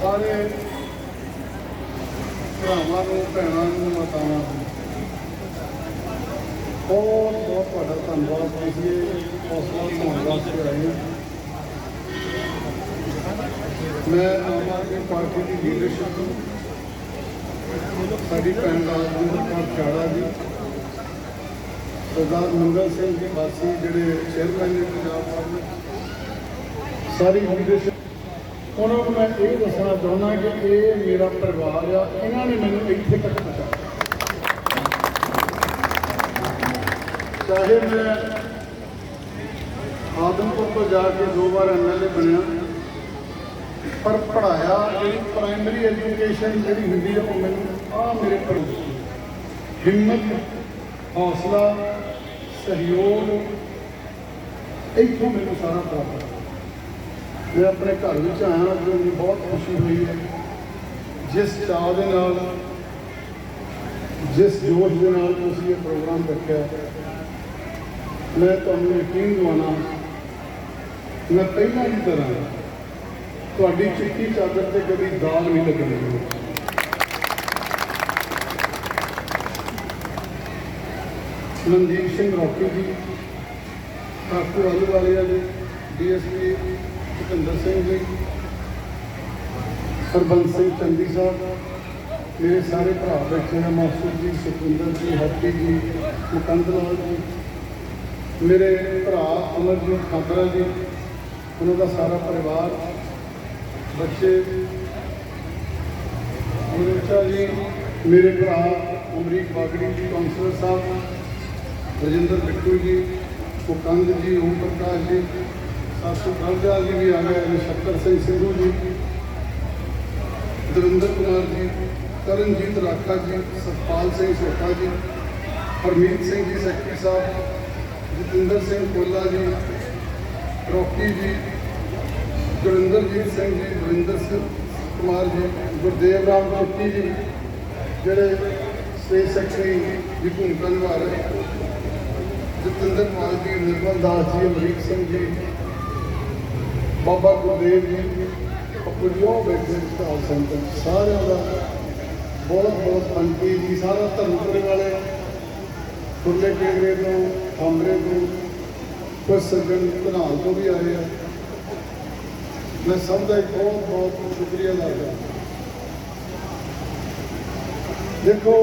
ਸਾਰੇ ਭਰਾਵਾਂ ਨੂੰ, ਭੈਣਾਂ ਨੂੰ, ਮਾਤਾਵਾਂ ਨੂੰ ਬਹੁਤ ਬਹੁਤ ਤੁਹਾਡਾ ਧੰਨਵਾਦ। ਤੁਸੀਂ ਇਹ ਹੌਸਲਾ ਬਣਾਉਣ ਵਾਸਤੇ ਆਏ ਮੈਂ ਆਮ ਆਦਮੀ ਪਾਰਟੀ ਦੀ ਲੀਡਰਸ਼ਿਪ ਨੂੰ ਸਾਡੀ ਭੈਣ ਰਾਜਵਿੰਦਰ ਕੌਰ ਚਾੜਾ ਜੀ, ਸਰਦਾਰ ਮੰਗਲ ਸਿੰਘ ਜੀ ਵਾਸੀ, ਜਿਹੜੇ ਚੇਅਰਮੈਨ ਨੇ ਪੰਜਾਬ ਸਾਰੀ ਲੀਡਰਸ਼ਿਪ ਉਹਨਾਂ ਨੂੰ ਮੈਂ ਇਹ ਦੱਸਣਾ ਚਾਹੁੰਦਾ ਕਿ ਇਹ ਮੇਰਾ ਪਰਿਵਾਰ ਆ, ਇਹਨਾਂ ਨੇ ਮੈਨੂੰ ਇੱਥੇ ਤੱਕ ਪਹੁੰਚਾਇਆ। ਚਾਹੇ ਮੈਂ ਆਦਮਪੁਰ ਤੋਂ ਜਾ ਕੇ ਦੋ ਵਾਰ ਐਮਐਲਏ ਬਣਿਆ, ਪਰ ਪੜਾਇਆ ਜਿਹੜੀ ਪ੍ਰਾਇਮਰੀ ਐਜੂਕੇਸ਼ਨ ਜਿਹੜੀ ਹੁੰਦੀ ਆ, ਉਹ ਮੈਨੂੰ ਆ ਮੇਰੇ ਪਰ ਹਿੰਮਤ, ਹੌਸਲਾ, ਸਹਿਯੋਗ, ਇੱਥੋਂ ਮੈਨੂੰ ਸਾਰਾ ਪ੍ਰਾਪਤ ਮੈਂ ਆਪਣੇ ਘਰ ਵਿੱਚ ਆਇਆ ਤੇ ਮੈਨੂੰ ਬਹੁਤ ਖੁਸ਼ੀ ਹੋਈ ਹੈ। ਜਿਸ ਚਾਅ ਦੇ ਨਾਲ, ਜਿਸ ਜੋਸ਼ ਦੇ ਨਾਲ ਤੁਸੀਂ ਇਹ ਪ੍ਰੋਗਰਾਮ ਰੱਖਿਆ ਮੈਂ ਤੁਹਾਨੂੰ ਯਕੀਨ ਦਿਵਾਉਣਾ ਮੈਂ ਪਹਿਲਾਂ ਦੀ ਤਰ੍ਹਾਂ ਤੁਹਾਡੀ ਚਿੱਟੀ ਚਾਦਰ ਤੇ ਕਦੀ ਦਾਗ ਨਹੀਂ ਲੱਗਣੀ। ਮਨਦੀਪ ਸਿੰਘ ਰੋਕੀ ਜੀ ਕਾਕੂ ਆਲੂਵਾਲੀਆ ਜੀ ਡੀਐਸਪੀ ਭੁਪਿੰਦਰ ਸਿੰਘ ਜੀ ਸਰਬੰਸ ਸਿੰਘ ਚੰਦੀ ਸਾਹਿਬ, ਮੇਰੇ ਸਾਰੇ ਭਰਾ ਬੈਠੇ ਨੇ, ਮਾਸਟਰ ਜੀ ਸੁਖਿੰਦਰ ਜੀ ਹੈਪੀ ਜੀ, ਮੁਕੰਦ ਲਾਲ ਜੀ, ਮੇਰੇ ਭਰਾ ਅਮਰਜੀਤ ਖਾਬਰਾ ਜੀ, ਉਹਨਾਂ ਦਾ ਸਾਰਾ ਪਰਿਵਾਰ, ਬੱਚੇ, ਅਮਰੀਕਾ ਜੀ, ਮੇਰੇ ਭਰਾ ਅਮਰੀਕ ਬਾਗੜੀ ਜੀ ਕਾਉਂਸਲਰ ਸਾਹਿਬ, ਰਜਿੰਦਰ ਬਿੱਟੂ ਜੀ, ਮੁਕੰਦ ਜੀ, ਓਮ ਪ੍ਰਕਾਸ਼ ਜੀ ਸਾਸੂ ਗਲਜਾ ਜੀ ਵੀ ਆ ਗਏ ਨਛੱਤਰ ਸਿੰਘ ਸਿੱਧੂ ਜੀ ਦਵਿੰਦਰ ਕੁਮਾਰ ਜੀ ਕਰਨਜੀਤ ਰਾਖਾ ਜੀ ਸਤਪਾਲ ਸਿੰਘ ਸੋਖਾ ਜੀ ਹਰਮੀਤ ਸਿੰਘ ਜੀ ਸੈਕਟਰੀ ਸਾਹਿਬ ਜਤਿੰਦਰ ਸਿੰਘ ਕੋਲਾ ਜੀ ਰੋਕੀ ਜੀ ਗੁਰਿੰਦਰਜੀਤ ਸਿੰਘ ਜੀ ਗੁਰਿੰਦਰ ਸਿੰਘ ਕੁਮਾਰ ਜੀ ਗੁਰਦੇਵ ਰਾਮ ਚੁੱਕੀ ਜੀ ਜਿਹੜੇ ਸਟੇਟ ਸੈਕਟਰੀ ਦੀ ਭੂਮਿਕਾ ਨਿਭਾ ਰਹੇ ਜਤਿੰਦਰ ਪਾਲ ਜੀ ਨਿਰਮਲ ਦਾਸ ਜੀ ਅਮਰੀਕ ਸਿੰਘ ਜੀ ਬਾਬਾ ਗੁਰਦੇਵ ਜੀ ਅਪਰਿਓ ਬੈਠੇ ਸਟਾਲ ਸੈਂਟਰ ਸਾਰਿਆਂ ਦਾ ਬਹੁਤ ਬਹੁਤ ਬੰਟੀ ਜੀ, ਸਾਰਾ ਧਰਮਪੁਰੇ ਵਾਲੇ ਫੁੱਲੇ ਕੇਗਰੇ ਤੋਂ ਆਮਰੇ ਤੋਂ ਕੁਝ ਸੱਜਣ ਧਨਾਲ ਤੋਂ ਵੀ ਆਏ ਆ। ਮੈਂ ਸਭ ਦਾ ਇੱਕ ਬਹੁਤ ਬਹੁਤ ਸ਼ੁਕਰੀਆ ਅਦਾ ਕਰਦਾ। ਦੇਖੋ